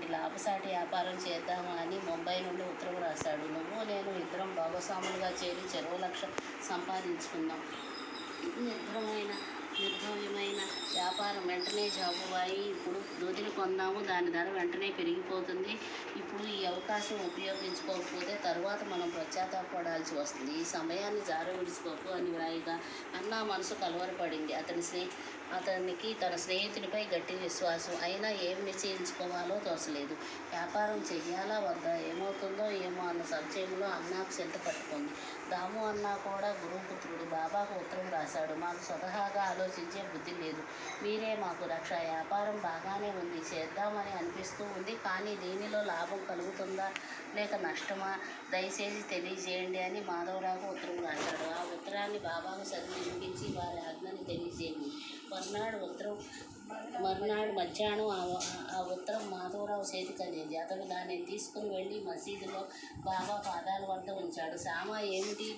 ఇలాంటి లాభసాటి వ్యాపారం చేద్దామా అని ముంబై నుండి ఉత్తరం రాశాడు. నువ్వు నేను ఇద్దరం భాగస్వాములుగా చేరి చెరువు లక్ష సంపాదించుకుందాం. నిర్భరమైన నిర్భవ్యమైన వ్యాపారం. వెంటనే జాబు అయి ఇప్పుడు దొదిని కొందాము. దాని ధర వెంటనే పెరిగిపోతుంది. అవకాశం ఉపయోగించుకోకపోతే తర్వాత మనం పశ్చాత్తాపడాల్సి వస్తుంది. ఈ సమయాన్ని జార విడుచుకోకు అని వ్రాయిగా అన్న మనసు కలవరపడింది. అతని స్నే అతనికి తన స్నేహితునిపై గట్టి విశ్వాసం. అయినా ఏమి నిశ్చయించుకోవాలో తోచలేదు. వ్యాపారం చెయ్యాలా వద్దా? ఏమవుతుందో ఏమో అన్న సంశయంలో అన్నాకు చింత పట్టుకుంది. దాము అన్న కూడా గురుపుత్రుడు బాబాకు ఉత్తరం రాశాడు. మాకు స్వతహాగా ఆలోచించే బుద్ధి లేదు. మీ మాకు రక్ష. వ్యాపారం బాగానే ఉంది. చేద్దామని అనిపిస్తూ ఉంది. కానీ దీనిలో లాభం కలుగుతుందా? లేక నష్టమా? దయచేసి తెలియజేయండి అని మాధవరావు ఉత్తరం రాశాడు. ఆ ఉత్తరాన్ని బాబాకు చదివి వారి ఆజ్ఞని తెలియజేయండి. మర్నాడు ఉత్తరం మర్నాడు మధ్యాహ్నం ఆ ఉత్తరం మాధవరావు చేతికి అందింది అతడు దాన్ని తీసుకుని వెళ్ళి మసీదులో బాబా పాదాల వద్ద ఉంచాడు. సామా ఏమిటి?